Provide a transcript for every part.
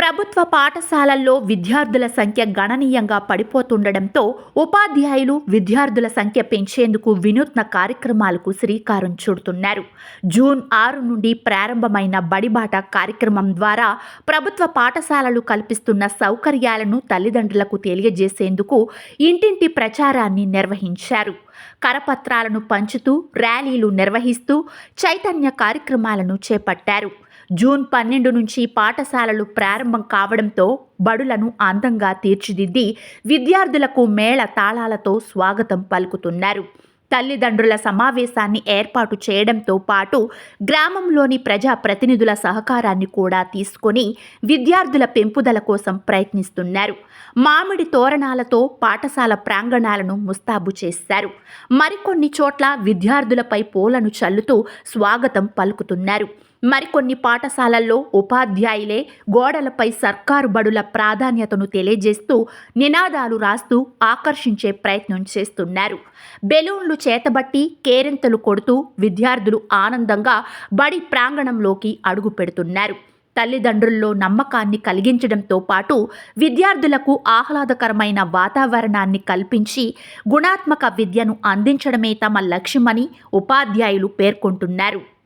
ప్రభుత్వ పాఠశాలల్లో విద్యార్థుల సంఖ్య గణనీయంగా పడిపోతుండటంతో ఉపాధ్యాయులు విద్యార్థుల సంఖ్య పెంచేందుకు వినూత్న కార్యక్రమాలకు శ్రీకారం చుడుతున్నారు. జూన్ ఆరు నుండి ప్రారంభమైన బడిబాట కార్యక్రమం ద్వారా ప్రభుత్వ పాఠశాలలు కల్పిస్తున్న సౌకర్యాలను తల్లిదండ్రులకు తెలియజేసేందుకు ఇంటింటి ప్రచారాన్ని నిర్వహించారు. కరపత్రాలను పంచుతూ ర్యాలీలు నిర్వహిస్తూ చైతన్య కార్యక్రమాలను చేపట్టారు. జూన్ పన్నెండు నుంచి పాఠశాలలు ప్రారంభం కావడంతో బడులను అందంగా తీర్చిదిద్ది విద్యార్థులకు మేళ తాళాలతో స్వాగతం పలుకుతున్నారు. తల్లిదండ్రుల సమావేశాన్ని ఏర్పాటు చేయడంతో పాటు గ్రామంలోని ప్రజా ప్రతినిధుల సహకారాన్ని కూడా తీసుకొని విద్యార్థుల పెంపుదల కోసం ప్రయత్నిస్తున్నారు. మామిడి తోరణాలతో పాఠశాల ప్రాంగణాలను ముస్తాబు చేశారు. మరికొన్ని చోట్ల విద్యార్థులపై పూలను చల్లుతూ స్వాగతం పలుకుతున్నారు. మరికొన్ని పాఠశాలల్లో ఉపాధ్యాయులే గోడలపై సర్కారు బడుల ప్రాధాన్యతను తెలియజేస్తూ నినాదాలు రాస్తూ ఆకర్షించే ప్రయత్నం చేస్తున్నారు. బెలూన్లు చేతబట్టి కేరింతలు కొడుతూ విద్యార్థులు ఆనందంగా బడి ప్రాంగణంలోకి అడుగు పెడుతున్నారు. తల్లిదండ్రుల్లో నమ్మకాన్ని కలిగించడంతో పాటు విద్యార్థులకు ఆహ్లాదకరమైన వాతావరణాన్ని కల్పించి గుణాత్మక విద్యను అందించడమే తమ లక్ష్యమని ఉపాధ్యాయులు పేర్కొంటున్నారు.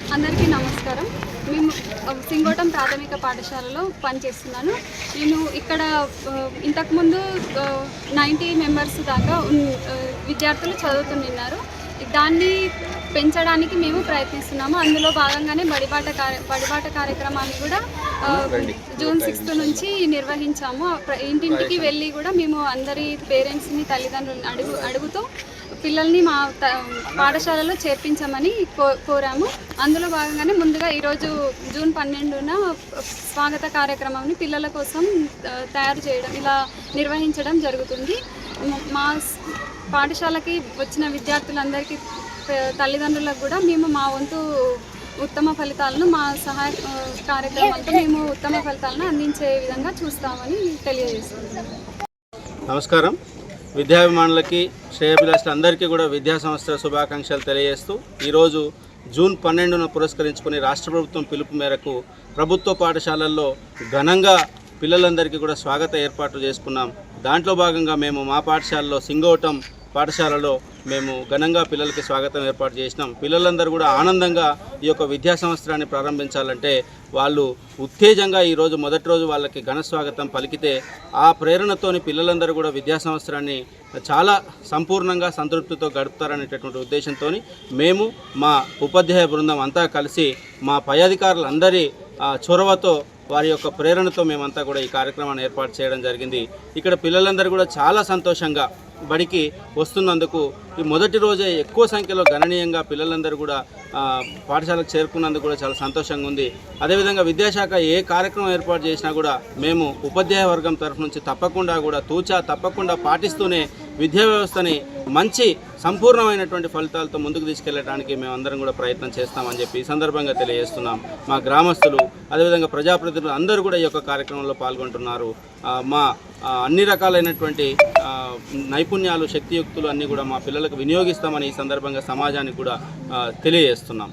అందరికీ నమస్కారం. మేము సింగోటం ప్రాథమిక పాఠశాలలో పనిచేస్తున్నాను. నేను ఇక్కడ ఇంతకుముందు నైంటీ మెంబర్స్ దాకా విద్యార్థులు చదువుతున్నారు దాన్ని పెంచడానికి మేము ప్రయత్నిస్తున్నాము. అందులో భాగంగానే బడిబాట కార్య బడిబాట కార్యక్రమాన్ని కూడా జూన్ సిక్స్త్ నుంచి నిర్వహించాము. ఇంటింటికి వెళ్ళి కూడా మేము అందరి పేరెంట్స్ని తల్లిదండ్రులని అడుగు అడుగుతూ పిల్లల్ని మా పాఠశాలలో చేర్పించమని కో కోరాము. అందులో భాగంగానే ముందుగా ఈరోజు జూన్ పన్నెండున స్వాగత కార్యక్రమాన్ని పిల్లల కోసం తయారు చేయడం ఇలా నిర్వహించడం జరుగుతుంది. మ- పాఠశాలకి వచ్చిన విద్యార్థులందరికీ తల్లిదండ్రులకు కూడా మేము మా వంతు ఉత్తమ ఫలితాలను మా సహాయ కార్యక్రమాలతో మేము ఉత్తమ ఫలితాలను అందించే విధంగా చూస్తామని తెలియజేస్తున్నాం. నమస్కారం. విద్యాభిమానులకి శ్రేయభిలాషులు అందరికీ కూడా విద్యా సంస్థ శుభాకాంక్షలు తెలియజేస్తూ ఈరోజు జూన్ పన్నెండున పురస్కరించుకుని రాష్ట్ర ప్రభుత్వం పిలుపు మేరకు ప్రభుత్వ పాఠశాలల్లో ఘనంగా పిల్లలందరికీ కూడా స్వాగత ఏర్పాట్లు చేసుకున్నాం. దాంట్లో భాగంగా మేము మా పాఠశాలలో సింగోటం పాఠశాలలో మేము ఘనంగా పిల్లలకి స్వాగతం ఏర్పాటు చేసినాం. పిల్లలందరూ కూడా ఆనందంగా ఈ యొక్క విద్యా సంవత్సరాన్ని ప్రారంభించాలంటే వాళ్ళు ఉత్తేజంగా ఈరోజు మొదటి రోజు వాళ్ళకి ఘన స్వాగతం పలికితే ఆ ప్రేరణతోని పిల్లలందరూ కూడా విద్యా సంవత్సరాన్ని చాలా సంపూర్ణంగా సంతృప్తితో గడుపుతారనేటటువంటి ఉద్దేశంతో మేము మా ఉపాధ్యాయ బృందం అంతా కలిసి మా పై అధికారులందరి ఆ, చొరవతో వారి యొక్క ప్రేరణతో మేమంతా కూడా ఈ కార్యక్రమాన్ని ఏర్పాటు చేయడం జరిగింది. ఇక్కడ పిల్లలందరూ కూడా చాలా సంతోషంగా బడికి వస్తున్నందుకు ఈ మొదటి రోజే ఎక్కువ సంఖ్యలో గణనీయంగా పిల్లలందరూ కూడా పాఠశాలకు చేరుకున్నందుకు కూడా చాలా సంతోషంగా ఉంది. అదేవిధంగా విద్యాశాఖ ఏ కార్యక్రమం ఏర్పాటు చేసినా కూడా మేము ఉపాధ్యాయ వర్గం తరఫు నుంచి తప్పకుండా కూడా తూచా తప్పకుండా పాటిస్తూనే విద్యా వ్యవస్థని మంచి సంపూర్ణమైనటువంటి ఫలితాలతో ముందుకు తీసుకెళ్ళడానికి మేమందరం కూడా ప్రయత్నం చేస్తామని చెప్పి ఈ సందర్భంగా తెలియజేస్తున్నాం. మా గ్రామస్తులు అదేవిధంగా ప్రజాప్రతినిధులు అందరూ కూడా ఈ యొక్క కార్యక్రమంలో పాల్గొంటున్నారు. మా అన్ని రకాలైనటువంటి నైపుణ్యాలు శక్తియుక్తులు అన్నీ కూడా మా పిల్లలకు వినియోగిస్తామని ఈ సందర్భంగా సమాజానికి కూడా తెలియజేస్తున్నాం.